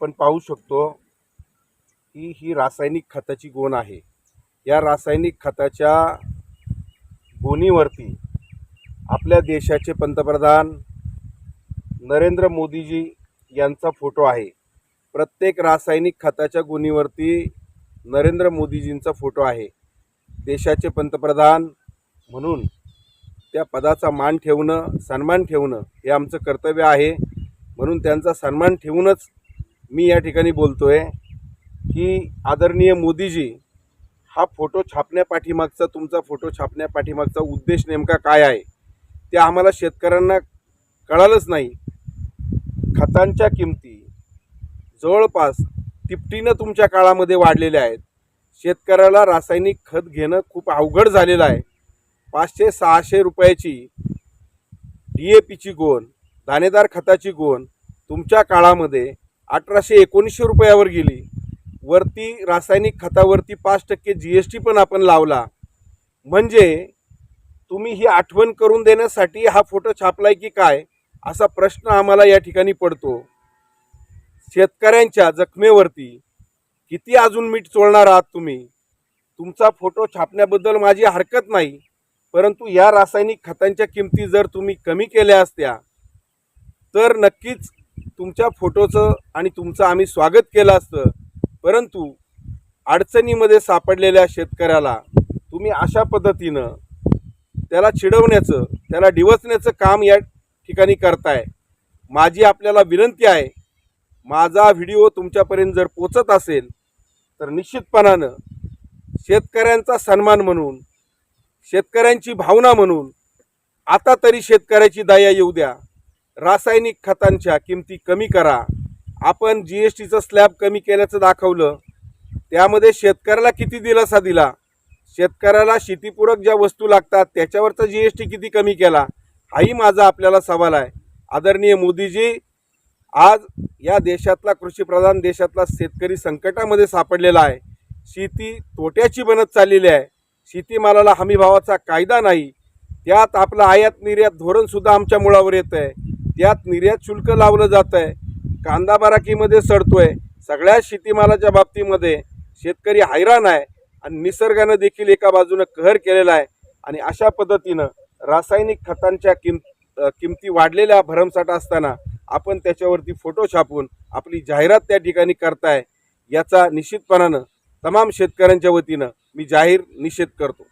आपण पाहू शकतो की ही रासायनिक खताची गोण आहे. या रासायनिक खताच्या गोणीवरती आपल्या देशाचे पंतप्रधान नरेंद्र मोदीजी यांचा फोटो आहे. प्रत्येक रासायनिक खताच्या गुणीवरती नरेंद्र मोदीजींचा फोटो आहे. देशाचे पंतप्रधान म्हणून त्या पदाचा मान ठेवणं सन्मान ठेवणं हे आमचं कर्तव्य आहे. म्हणून त्यांचा सन्मान ठेवूनच मी या ठिकाणी बोलतो आहे की आदरणीय मोदीजी हा फोटो छापण्यापाठीमागचा तुमचा फोटो छापण्यापाठीमागचा उद्देश नेमका काय आहे? ते आम्हाला शेतकऱ्यांना कळालंच नाही. खतांच्या किमती जवळपास तिपटीनं तुमच्या काळामध्ये वाढलेल्या आहेत. शेतकऱ्याला रासायनिक खत घेणं खूप अवघड झालेलं आहे. पाचशे सहाशे रुपयाची डी ए पीची गोण दाणेदार खताची गोण तुमच्या काळामध्ये अठराशे एकोणीसशे रुपयावर गेली. वरती रासायनिक खतावरती पाच टक्के जी एस टी पण आपण लावला. म्हणजे तुम्ही ही आठवण करून देण्यासाठी हा फोटो छापलाय की काय असा प्रश्न आम्हाला या ठिकाणी पडतो. शेतकऱ्यांच्या जखमेवरती किती अजून मीठ चोळणार आहात तुम्ही? तुमचा फोटो छापण्याबद्दल माझी हरकत नाही परंतु या रासायनिक खतांच्या किमती जर तुम्ही कमी केल्या असत्या तर नक्कीच तुमच्या फोटोचं आणि तुमचं आम्ही स्वागत केलं असतं. परंतु अडचणीमध्ये सापडलेल्या शेतकऱ्याला तुम्ही अशा पद्धतीनं त्याला चिडवण्याचं त्याला डिवचण्याचं काम या ठिकाणी करताय. माझी आपल्याला विनंती आहे माझा व्हिडिओ तुमच्यापर्यंत जर पोचत असेल तर निश्चितपणानं शेतकऱ्यांचा सन्मान म्हणून शेतकऱ्यांची भावना म्हणून आता तरी शेतकऱ्याची दया येऊ द्या. रासायनिक खतांच्या किमती कमी करा. आपण जी एस टीचं स्लॅब कमी केल्याचं दाखवलं. त्यामध्ये शेतकऱ्याला किती दिलासा दिला? शेतकऱ्याला शेतीपूरक ज्या वस्तू लागतात त्याच्यावरचा जी एस टी किती कमी केला? हाही माझा आपल्याला सवाल आहे. आदरणीय मोदीजी आज या देशातला कृषीप्रधान देशातला शेतकरी संकटामध्ये सापडलेला आहे. शेती तोट्याची बनत चाललेली आहे. शेतीमालाला हमीभावाचा कायदा नाही. त्यात आपलं आयात निर्यात धोरणसुद्धा आमच्या मुळावर येतं आहे त्यात निर्यात शुल्क लावलं जातं आहे कांदा बाराकीमध्ये सडतोय. सगळ्या शेतीमालाच्या बाबतीमध्ये शेतकरी हैराण आहे आणि निसर्गानं देखील एका बाजूनं कहर केलेला आहे आणि अशा पद्धतीनं रासायनिक खतांच्या किम किमती वाढलेल्या भरमसाठ असताना आपण त्याच्यावरती फोटो छापून आपली जाहिरात त्या ठिकाणी करताय याचा निश्चितपणानं तमाम शेतकऱ्यांच्या वतीनं मी जाहीर निषेध करतो.